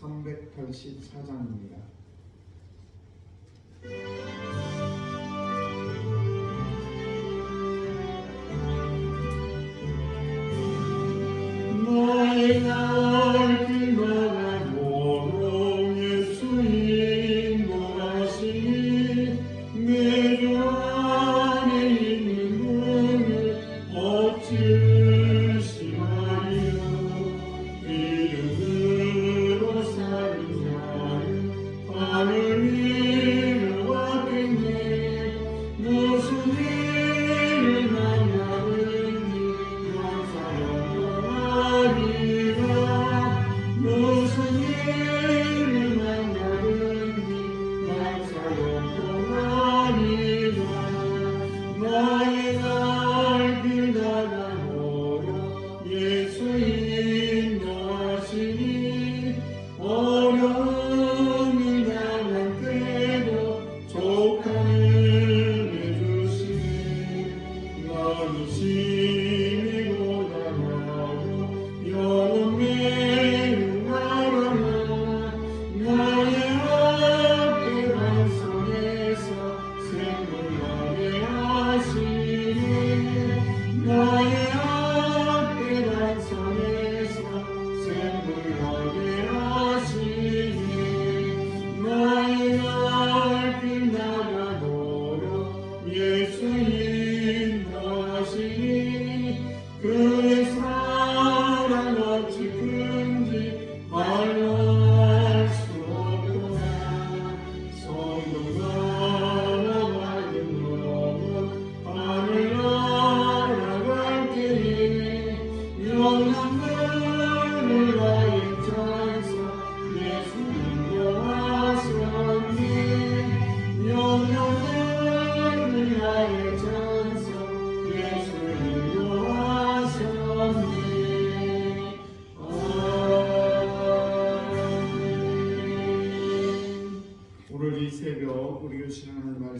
384장입니다.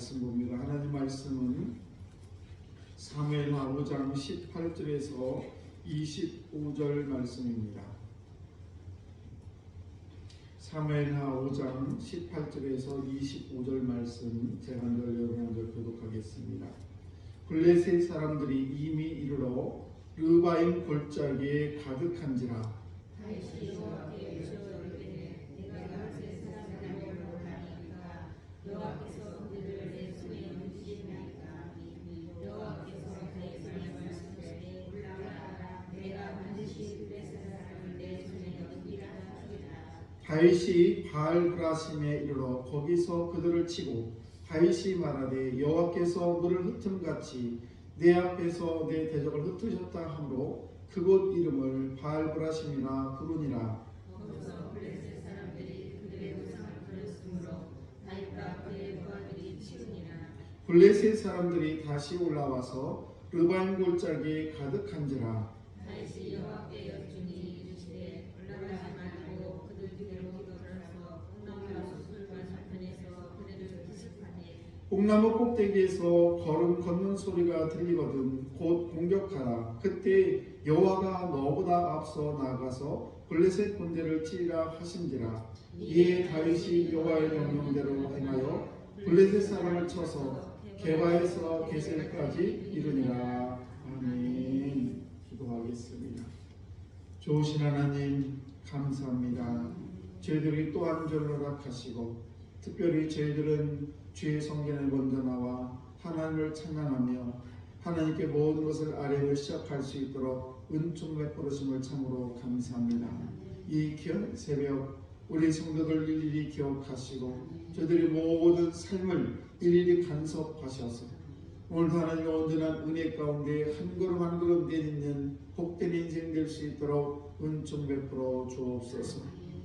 말씀 봅니다. 하나님 말씀은 사무엘하 5장 18절에서 25절 말씀입니다. 사무엘하 5장 18절에서 25절 말씀 제가 여러분들 교독하겠습니다. 블레셋 사람들이 이미 이르러 르바임 골짜기에 가득한지라 다윗이 바알 그라심에 이르러 거기서 그들을 치고 다윗이 말하되 여호와께서 너를 흩음같이 내 앞에서 내 대적을 흩으셨다 하므로 그곳 이름을 바알 그라심이라 부르니라. 블레셋 사람들이 다시 올라와서 르바임 골짜기에 가득한지라. 다윗이 여호와께 여쭈니 이르시되 올라가지 말고 그들 뒤로 돌아서 나무와 숯불과 저편에서 그들을 뽕나무 꼭대기에서 걸음 걷는 소리가 들리거든 곧 공격하라. 그때 여호와가 너보다 앞서 나가서 블레셋 군대를 치리라 하신지라. 이에 다윗이 여호와의 명령대로 행하여 블레셋 사람을 쳐서 개바에서 게셀까지 이르니라. 아멘. 기도하겠습니다. 좋으신 하나님 감사합니다. 저희들이 또한 주를 허락하시고 특별히 저희들은 주의 성전에 먼저 나와 하나님을 찬양하며 하나님께 모든 것을 아뢰며 시작할 수 있도록 은총 베풀으심을 참으로 감사합니다. 이 귀한 새벽 우리 성도들 일일이 기억하시고 저들이 모든 삶을 일일이 간섭하셔서 오늘도 하나님 온전한 은혜 가운데 한 걸음 한 걸음 내딛는 복된 인생 될 수 있도록 은총 베풀어 주옵소서.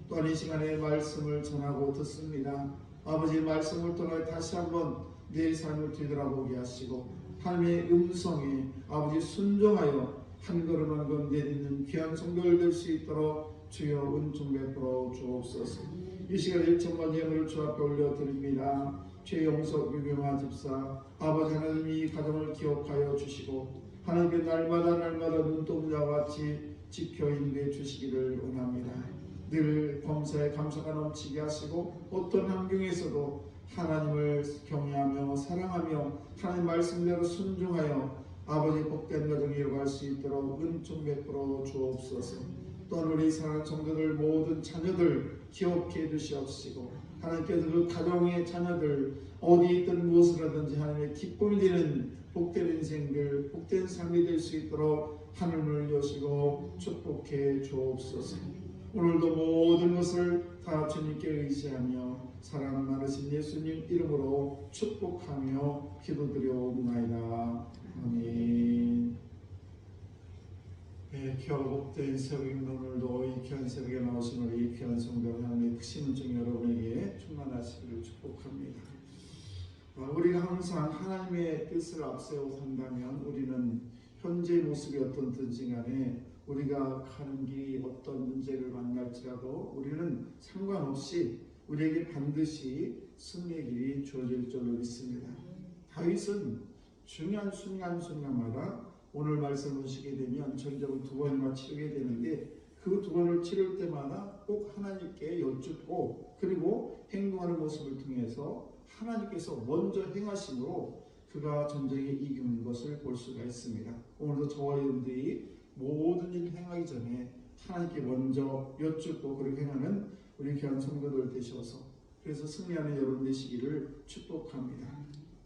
또한 이 시간에 말씀을 전하고 듣습니다. 아버지 말씀을 통해 다시 한번 내 삶을 뒤돌아보게 하시고 하나님의 음성에 아버지 순종하여 한 걸음 한 걸음 내딛는 귀한 성도를 될 수 있도록 주여 은총 베풀어 주옵소서. 이 시간에 일천만 예물을 주 앞에 올려드립니다. 최영석 유경화 집사 아버지 하나님 이 가정을 기억하여 주시고 하나님께 날마다 날마다 눈동자와 같이 지켜 인도해 주시기를 원합니다. 늘 범사에 감사가 넘치게 하시고 어떤 환경에서도 하나님을 경외하며 사랑하며 하나님 말씀대로 순종하여 아버지 복된 가정이 이루어갈 수 있도록 은총 베풀어 주옵소서. 또한 우리 사랑하는 성도들 모든 자녀들 기억해 주시옵시고 하나님께서 그 가정의 자녀들 어디 있든 무엇을 하든지 하나님의 기쁨이 되는 복된 인생들 복된 삶이 될 수 있도록 하늘을 여시고 축복해 주옵소서. 오늘도 모든 것을 다 주님께 의지하며 사랑 많으신 예수님 이름으로 축복하며 기도드려옵나이다. 아멘. 네, 겨복된 새벽인 오늘도 이 귀한 새벽에 나오신 우리 귀한 성도 하나님의 크신 은총 여러분에게 충만하시기를 축복합니다. 아, 우리가 항상 하나님의 뜻을 앞세워 산다면 우리는 현재 모습이 어떤든지 간에 우리가 가는 길이 어떤 문제를 만날지라도 우리는 상관없이 우리에게 반드시 승리의 길이 주어질 줄로 믿습니다. 다윗은 중요한 순간순간마다 오늘 말씀 보시게 되면 전적을 두 번이나 치르게 되는데 그 두 번을 치를 때마다 꼭 하나님께 여쭙고 그리고 행동하는 모습을 통해서 하나님께서 먼저 행하심으로 그가 전쟁에 이기는 것을 볼 수가 있습니다. 오늘도 저와 여러분들이 모든 일 행하기 전에 하나님께 먼저 여쭙고 그렇게 행하는 우리 귀한 성도들 되셔서 그래서 승리하는 여러분 되시기를 축복합니다.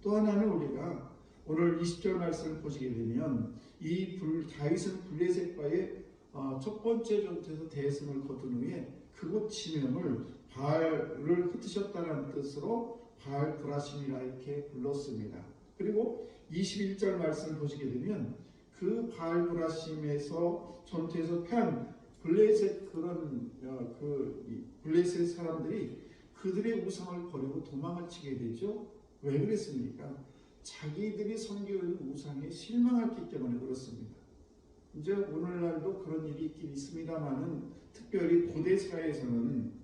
또 하나는 우리가 오늘 20절 말씀을 보시게 되면 이 불, 다윗은 블레셋과의 어, 첫 번째 전투에서 대승을 거둔 후에 그곳 지명을 바알을 흩으셨다는 뜻으로 바알 브라심이라 이렇게 불렀습니다. 그리고 21절 말씀 보시게 되면 그 바알 브라심에서 전투에서 패한 블레셋 그런 어, 그이 블레셋 사람들이 그들의 우상을 버리고 도망을 치게 되죠. 왜 그랬습니까? 자기들이 섬기고 있는 우상에 실망했기 때문에 그렇습니다. 이제 오늘날도 그런 일이 있긴 있습니다만은 특별히 고대 사회에서는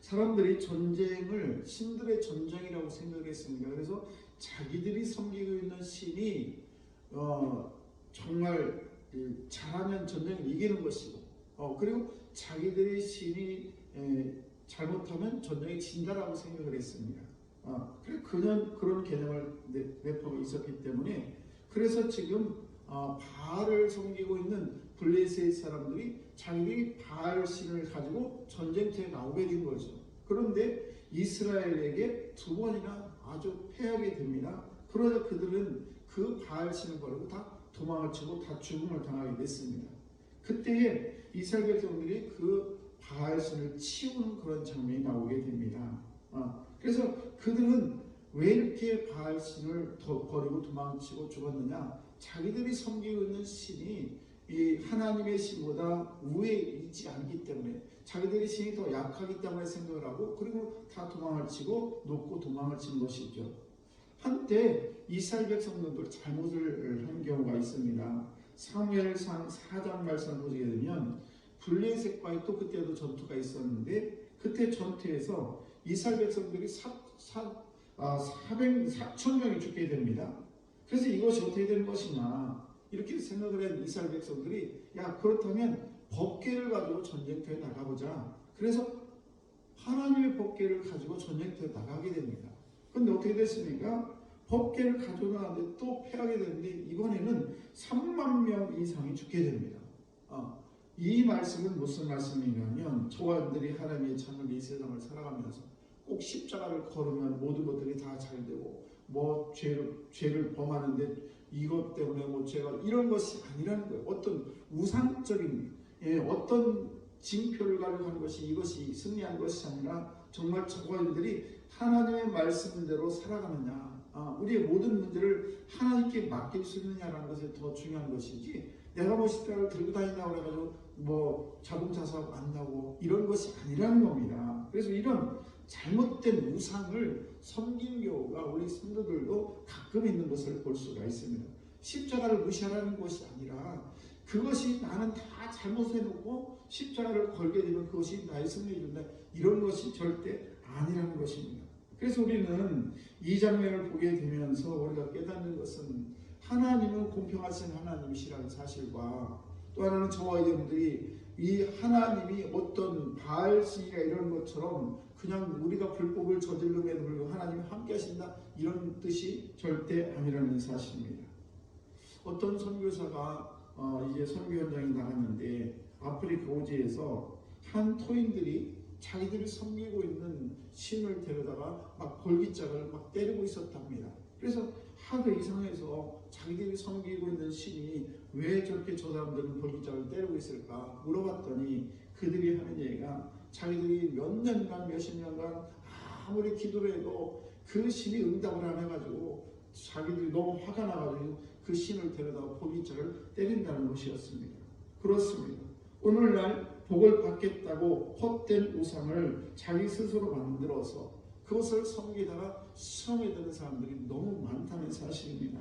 사람들이 전쟁을 신들의 전쟁이라고 생각을 했습니다. 그래서 자기들이 섬기고 있는 신이 어, 정말 이, 잘하면 전쟁을 이기는 것이고 어, 그리고 자기들의 신이 에, 잘못하면 전쟁에 진다라고 생각을 했습니다. 어, 그래 그는 그런 개념을 내- 내포하고 있었기 때문에 그래서 지금 어, 바알을 섬기고 있는 블레셋 사람들이 자기들이 바알 신을 가지고 전쟁터에 나오게 된 거죠. 그런데 이스라엘에게 두 번이나 아주 패하게 됩니다. 그러자 그들은 그 바알 신을 버리고 다 도망을 치고 다 죽음을 당하게 됐습니다. 그때에 이스라엘 백성들이 그 바알 신을 치우는 그런 장면이 나오게 됩니다. 어, 그래서 그들은 왜 이렇게 바알 신을 더 버리고 도망치고 죽었느냐? 자기들이 섬기고 있는 신이 이 하나님의 신보다 우에 있지 않기 때문에 자기들의 신이 더 약하기 때문에 생각을 하고 그리고 다 도망을 치고 놓고 도망을 친 것이죠. 한때 이스라엘 백성들도 잘못을 한 경우가 있습니다. 사무엘상 4장 말씀을 보시게 되면 블레셋과의 또 그때도 전투가 있었는데 그때 전투에서 이스라엘 백성들이 사, 사, 아, 400, 4천 명이 죽게 됩니다. 그래서 이것이 어떻게 되는 것이냐 이렇게 생각을 한 이스라엘 백성들이 야 그렇다면 법궤를 가지고 전쟁터에 나가보자. 그래서 하나님의 법궤를 가지고 전쟁터에 나가게 됩니다. 근데 어떻게 됐습니까? 법궤를 가지고 나가는데 또 패하게 되는데 이번에는 3만 명 이상이 죽게 됩니다. 어, 이 말씀은 무슨 말씀이냐면 저와 여러분들이 하나님의 창을 이 세상을 살아가면서 꼭 십자가를 걸으면 모든 것들이 다 잘 되고 뭐 죄를 죄를 범하는데 이것 때문에 뭐 죄가 이런 것이 아니라는 거예요. 어떤 우상적인 예, 어떤 징표를 가지고 하는 것이 이것이 승리한 것이 아니라 정말 저와들이 하나님의 말씀대로 살아가느냐, 아, 우리의 모든 문제를 하나님께 맡길 수 있느냐라는 것이 더 중요한 것이지. 내가 뭐 십자가를 들고 다닌다고 해가지고 뭐 자동차사고 안다고 이런 것이 아니라는 겁니다. 그래서 이런 잘못된 우상을 섬긴 경우가 우리 성도들도 가끔 있는 것을 볼 수가 있습니다. 십자가를 무시하라는 것이 아니라 그것이 나는 다 잘못해놓고 십자가를 걸게 되면 그것이 나의 승리를 준다. 이런 것이 절대 아니라는 것입니다. 그래서 우리는 이 장면을 보게 되면서 우리가 깨닫는 것은 하나님은 공평하신 하나님이시라는 사실과 또 하나는 저와 여러분들이 이 하나님이 어떤 바알신이나 이런 것처럼 그냥 우리가 불법을 저질름에도 불구하고 하나님이 함께 하신다 이런 뜻이 절대 아니라는 사실입니다. 어떤 선교사가 어, 이제 선교 현장에 나갔는데 아프리카 오지에서 한 토인들이 자기들이 섬기고 있는 신을 데려다가 막 골기짝을 막 때리고 있었답니다. 그래서 하도 이상해서 자기들이 섬기고 있는 신이 왜 저렇게 저 사람들은 골기짝을 때리고 있을까 물어봤더니 그들이 하는 얘기가 자기들이 몇 년간 몇십 년간 아무리 기도를 해도 그 신이 응답을 안 해가지고 자기들이 너무 화가 나가지고 그 신을 데려다가 골기짝을 때린다는 것이었습니다. 그렇습니다. 오늘날 복을 받겠다고 헛된 우상을 자기 스스로 만들어서 그것을 섬기다가 수렁에 드는 사람들이 너무 많다는 사실입니다.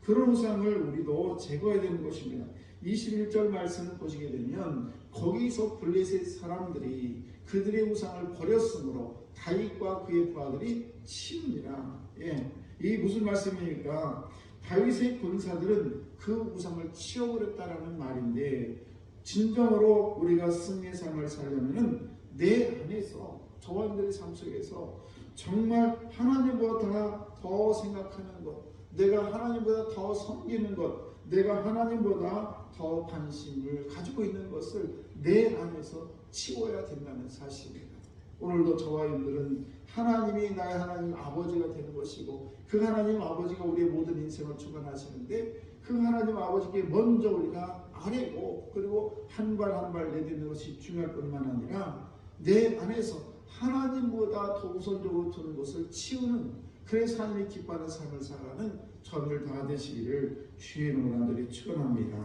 그런 우상을 우리도 제거해야 되는 것입니다. 21절 말씀을 보시게 되면 거기서 블레셋 사람들이 그들의 우상을 버렸으므로 다윗과 그의 부하들이 치우니라. 예, 이 무슨 말씀입니까? 다윗의 군사들은 그 우상을 치워버렸다라는 말인데 진정으로 우리가 승리의 삶을 살려면은 내 안에서 저와들의 삶 속에서 정말 하나님보다 더 생각하는 것, 내가 하나님보다 더 섬기는 것, 내가 하나님보다 더 관심을 가지고 있는 것을 내 안에서 치워야 된다는 사실입니다. 오늘도 저와 여러분들은 하나님이 나의 하나님 아버지가 되는 것이고 그 하나님 아버지가 우리의 모든 인생을 주관하시는데 그 하나님 아버지께 먼저 우리가 아뢰고 그리고 한 발 한 발 내딛는 것이 중요할 뿐만 아니라 내 안에서 하나님보다 더 우선적으로 두는 것을 치우는 그래서 하나님이 기뻐하는 삶을 살아가는 저들 다 되시기를 주의 간절히 축원합니다.